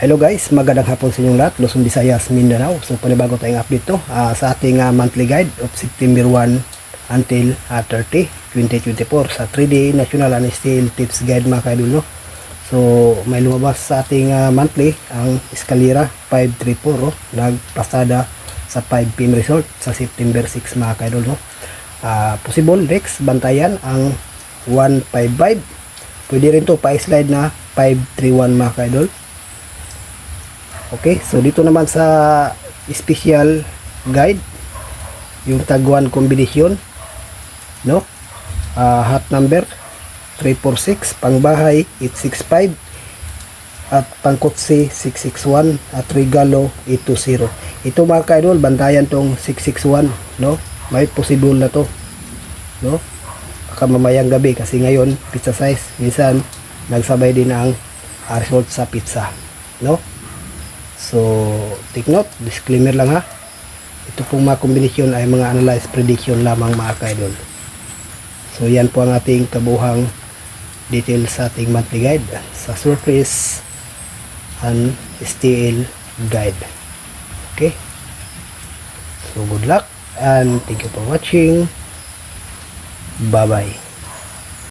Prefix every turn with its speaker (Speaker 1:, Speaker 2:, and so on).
Speaker 1: Hello guys, magandang hapon sa inyong lahat, Luzon, Visayas, Mindanao. So panibago tayong update to ah, sa ating ah, monthly guide of September 1 until ah, 30, 2024 sa 3D National and Steel Tips Guide mga kaidol. No? So may lumabas sa ating ah, monthly ang Escalera 534 oh, nagpasada sa 5 PM result sa September 6 mga kaidol. No? Ah, possible next bantayan ang 155 pwede rin to pa-slide na 531 mga kaidol Okay, so dito naman sa special guide, yung tagwan combination, no? Ah, hot number 346, pangbahay 865, at pangkutsi 661, at regalo 820. Ito mga kaidol, bantayan tong 661, no? May possible na to, no? Baka mamayang gabi kasi ngayon pizza size, minsan nagsabay din ang result sa pizza, no? So, take note, disclaimer lang ha. Ito pong mga kombinasyon ay mga analyze prediction lamang mga kaidol. So, yan po ang ating kabuhang details sa ating monthly guide sa surface and steel guide. Okay? So, good luck and thank you for watching. Bye-bye.